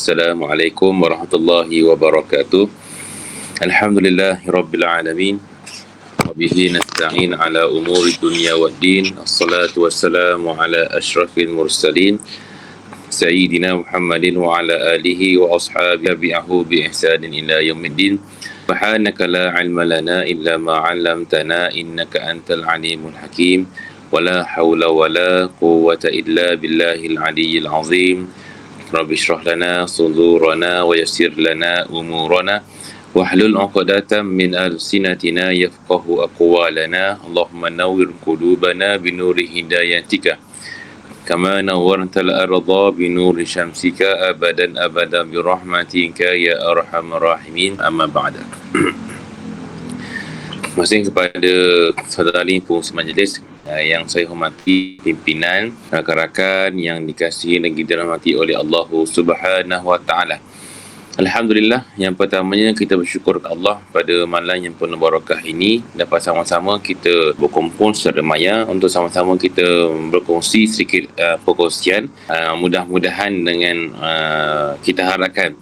السلام عليكم ورحمة الله وبركاته. الحمد لله رب العالمين وبه نستعين على أمور الدنيا والدين. الصلاة والسلام على أشرف المرسلين سيدنا محمد وعلى آله وأصحابه. تبعه بإحسان إلى يوم الدين. سبحانك لا علم لنا إلا ما علمتنا إنك أنت العليم الحكيم. ولا حول ولا قوة إلا بالله العلي العظيم. رب اشرح لنا صدورنا ويسر لنا أمورنا واحلل عقدة من ألسنتنا يفقه أقوالنا اللهم نور قلوبنا بنور هدايتك كما نورت الأرض بنور شمسك أبدا أبدا برحمتك يا أرحم الراحمين أما بعد Masih kepada saudara pengurus majlis uh, yang saya hormati pimpinan rakan-rakan yang dikasihi dan dirahmati oleh Allah Subhanahu wa taala. Alhamdulillah yang pertamanya kita bersyukur kepada Allah pada malam yang penuh barakah ini dapat sama-sama kita berkumpul secara maya untuk sama-sama kita berkongsi sedikit uh, perkongsian uh, mudah-mudahan dengan uh, kita harapkan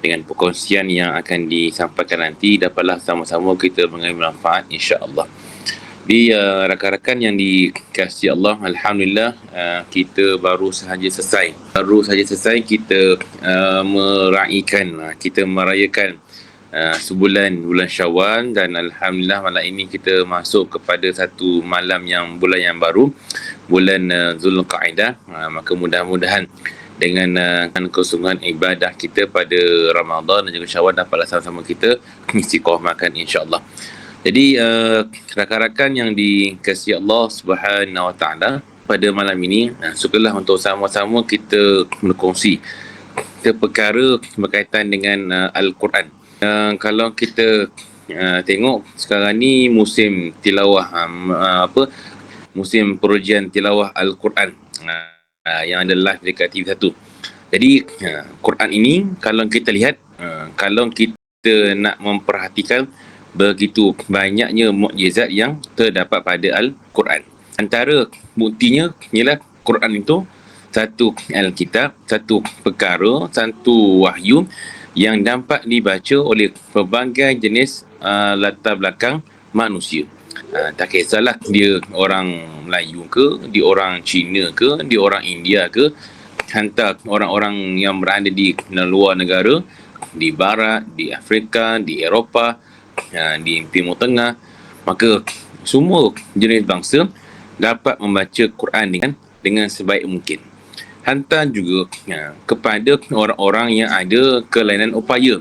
dengan perkongsian yang akan disampaikan nanti dapatlah sama-sama kita mengambil manfaat insya-Allah. Di uh, rakan-rakan yang dikasihi Allah, alhamdulillah uh, kita baru sahaja selesai. Baru sahaja selesai kita uh, meraihkan, uh, kita merayakan uh, sebulan bulan Syawal dan alhamdulillah malam ini kita masuk kepada satu malam yang bulan yang baru, bulan uh, Zulqa'dah. Uh, maka mudah-mudahan dengan uh, kesungguhan ibadah kita pada Ramadan dan juga Syawal dapatlah sama-sama kita istiqomahkan insya-Allah. Jadi uh, rakan-rakan yang dikasihi Allah Subhanahu Wa Taala pada malam ini uh, sukalah untuk sama-sama kita berkongsi kita perkara berkaitan dengan uh, Al-Quran. Uh, kalau kita uh, tengok sekarang ni musim tilawah um, uh, apa musim perujian tilawah Al-Quran uh, uh, yang ada live dekat TV1. Jadi uh, Quran ini kalau kita lihat uh, kalau kita nak memperhatikan begitu banyaknya mukjizat yang terdapat pada Al-Quran. Antara buktinya ialah Quran itu satu Alkitab, satu perkara, satu wahyu yang dapat dibaca oleh pelbagai jenis uh, latar belakang manusia. Uh, tak kisahlah dia orang Melayu ke, dia orang Cina ke, dia orang India ke, hantar orang-orang yang berada di luar negara, di barat, di Afrika, di Eropah, uh, di Timur Tengah maka semua jenis bangsa dapat membaca Quran dengan dengan sebaik mungkin. Hantar juga uh, kepada orang-orang yang ada kelainan upaya.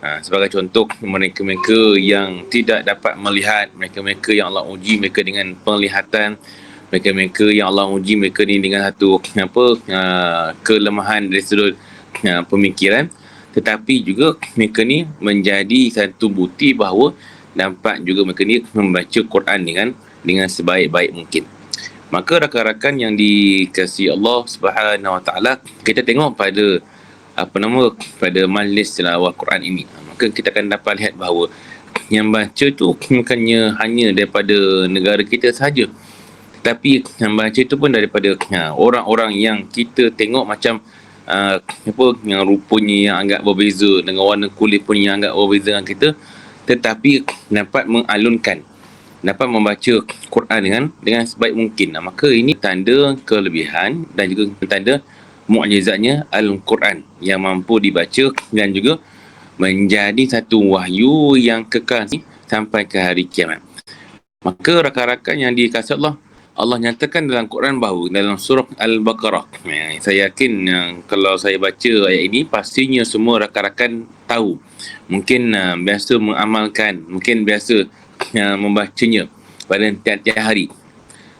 Uh, sebagai contoh mereka-mereka yang tidak dapat melihat mereka-mereka yang Allah uji mereka dengan penglihatan mereka-mereka yang Allah uji mereka ni dengan satu apa uh, kelemahan dari sudut uh, pemikiran tetapi juga mereka ni menjadi satu bukti bahawa dapat juga mereka ni membaca Quran dengan dengan sebaik-baik mungkin. Maka rakan-rakan yang dikasihi Allah Subhanahu Wa Taala, kita tengok pada apa nama pada majlis tilawah Quran ini. Maka kita akan dapat lihat bahawa yang baca tu bukannya hanya daripada negara kita sahaja. Tapi yang baca itu pun daripada ha, orang-orang yang kita tengok macam uh, apa yang rupanya yang agak berbeza dengan warna kulit pun yang agak berbeza dengan kita tetapi dapat mengalunkan dapat membaca Quran dengan dengan sebaik mungkin. Nah, maka ini tanda kelebihan dan juga tanda mukjizatnya Al-Quran yang mampu dibaca dan juga menjadi satu wahyu yang kekal sampai ke hari kiamat. Maka rakan-rakan yang dikasih Allah Allah nyatakan dalam Quran bahawa dalam surah Al-Baqarah. Ya, saya yakin yang kalau saya baca ayat ini pastinya semua rakan-rakan tahu. Mungkin uh, biasa mengamalkan, mungkin biasa uh, membacanya pada tiap-tiap hari.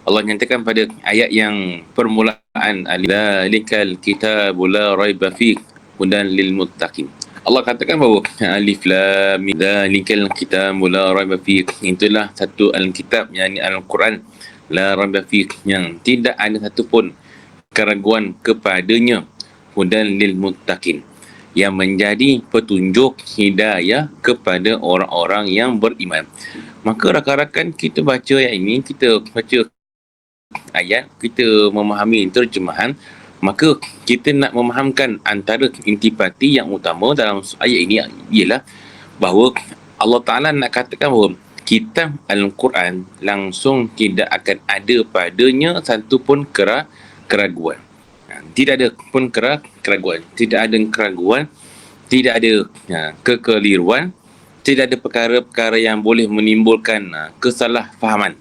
Allah nyatakan pada ayat yang permulaan Alikal kitabul la raiba fiik hudan lil muttaqin. Allah katakan bahawa alif lam mim dzalikal kitabul la raiba fiik itulah satu al-kitab yakni al-Quran la rabbah yang tidak ada satu pun keraguan kepadanya hudan lil muttaqin yang menjadi petunjuk hidayah kepada orang-orang yang beriman. Maka rakan-rakan kita baca ayat ini, kita baca ayat, kita memahami terjemahan, maka kita nak memahamkan antara intipati yang utama dalam ayat ini ialah bahawa Allah Ta'ala nak katakan bahawa kitab Al-Quran langsung tidak akan ada padanya satu pun kera, keraguan. Ha, tidak ada pun kera, keraguan. Tidak ada keraguan. Tidak ada ha, kekeliruan. Tidak ada perkara-perkara yang boleh menimbulkan ha, kesalahfahaman.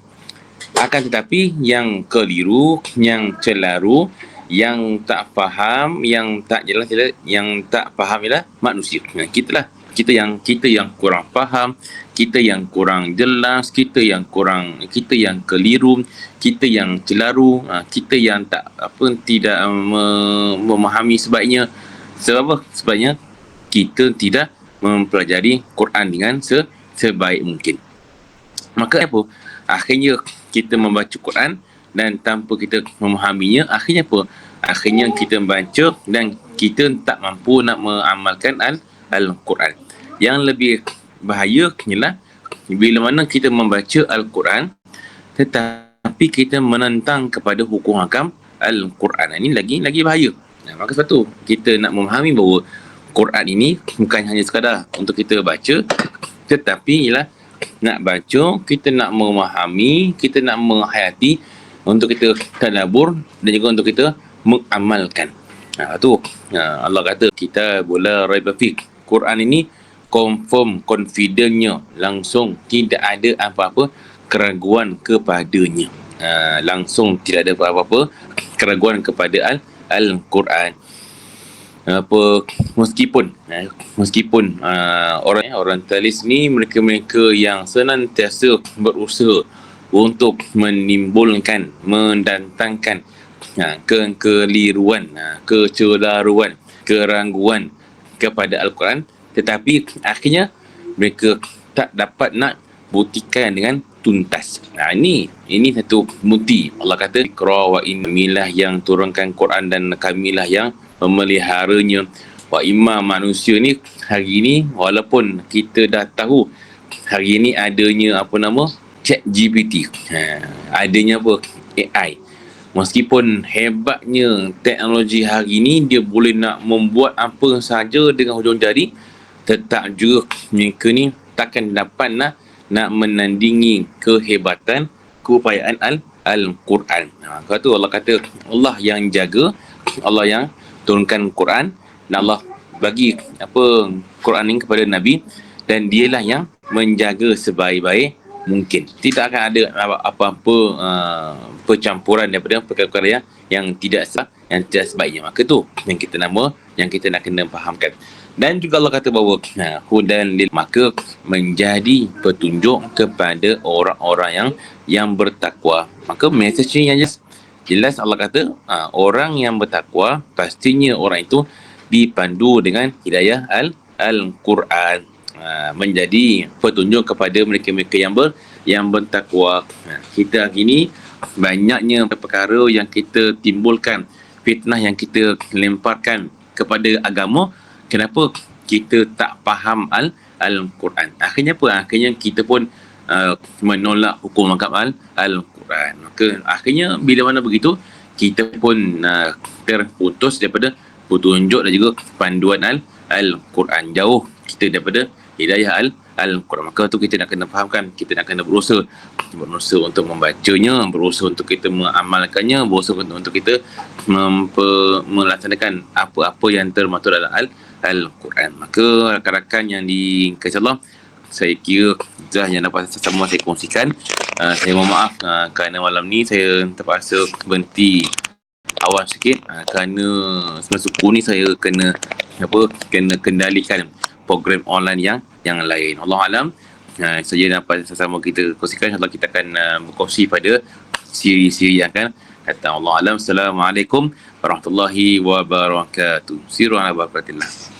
Akan tetapi yang keliru, yang celaru, yang tak faham, yang tak jelas, yang tak faham ialah manusia. Ha, kita lah kita yang kita yang kurang faham, kita yang kurang jelas, kita yang kurang kita yang keliru, kita yang celaru, ha, kita yang tak apa tidak memahami sebaiknya. Sebab apa? Sebabnya kita tidak mempelajari Quran dengan se, sebaik mungkin. Maka apa? Akhirnya kita membaca Quran dan tanpa kita memahaminya, akhirnya apa? Akhirnya kita membaca dan kita tak mampu nak mengamalkan al Al-Quran yang lebih bahaya ialah bila mana kita membaca Al-Quran tetapi kita menentang kepada hukum hakam Al-Quran. Ini lagi lagi bahaya. Nah, maka sebab tu kita nak memahami bahawa Quran ini bukan hanya sekadar untuk kita baca tetapi ialah nak baca kita nak memahami kita nak menghayati untuk kita tadabur dan juga untuk kita mengamalkan. Nah, tu Allah kata kita boleh raibah Quran ini confirm confidentnya langsung tidak ada apa-apa keraguan kepadanya. Uh, langsung tidak ada apa-apa keraguan kepada al al-Quran. Apa meskipun uh, meskipun uh, orang eh, orang talis ni mereka-mereka yang senantiasa berusaha untuk menimbulkan mendatangkan uh, kekeliruan uh, kecelaruan keraguan kepada al-Quran tetapi akhirnya mereka tak dapat nak buktikan dengan tuntas. Nah ini ini satu bukti. Allah kata Iqra wa innilah yang turunkan Quran dan kamilah yang memeliharanya. Wa imma manusia ni hari ini walaupun kita dah tahu hari ini adanya apa nama Chat GPT. Ha, adanya apa AI. Meskipun hebatnya teknologi hari ini dia boleh nak membuat apa saja dengan hujung jari tetap juga mereka ni takkan dapat nak nak menandingi kehebatan keupayaan al al-Quran. Ha, kata tu Allah kata Allah yang jaga, Allah yang turunkan Quran dan Allah bagi apa Quran ini kepada Nabi dan dialah yang menjaga sebaik-baik mungkin. Tidak akan ada apa-apa uh, percampuran daripada perkara-perkara yang, yang tidak sah, yang tidak sebaiknya. Maka tu yang kita nama yang kita nak kena fahamkan. Dan juga Allah kata bahawa ha, hudan lil maka menjadi petunjuk kepada orang-orang yang yang bertakwa. Maka message yang jelas, jelas Allah kata ha, orang yang bertakwa pastinya orang itu dipandu dengan hidayah al al-Quran ha, menjadi petunjuk kepada mereka-mereka yang ber yang bertakwa. Ha, kita hari ini banyaknya perkara yang kita timbulkan fitnah yang kita lemparkan kepada agama kenapa kita tak faham al al-Quran? Akhirnya apa? Akhirnya kita pun uh, menolak hukum makam al al-Quran. Maka akhirnya bila mana begitu kita pun uh, terputus daripada petunjuk dan juga panduan al al-Quran. Jauh kita daripada hidayah al Al-Quran. Maka tu kita nak kena fahamkan, kita nak kena berusaha. Berusaha untuk membacanya, berusaha untuk kita mengamalkannya, berusaha untuk, untuk kita mempe, melaksanakan apa-apa yang termaktub dalam al Al-Quran. Maka rakan-rakan yang dikasih Allah, saya kira dah yang dapat sama saya kongsikan. Uh, saya mohon maaf uh, kerana malam ni saya terpaksa berhenti awal sikit uh, kerana semasa suku ni saya kena apa kena kendalikan program online yang yang lain. Allah alam uh, saja dapat sama kita kongsikan insyaallah kita akan uh, berkongsi pada siri-siri yang akan datang. Allah alam. Assalamualaikum warahmatullahi wabarakatuh. Siru ala barakatillah.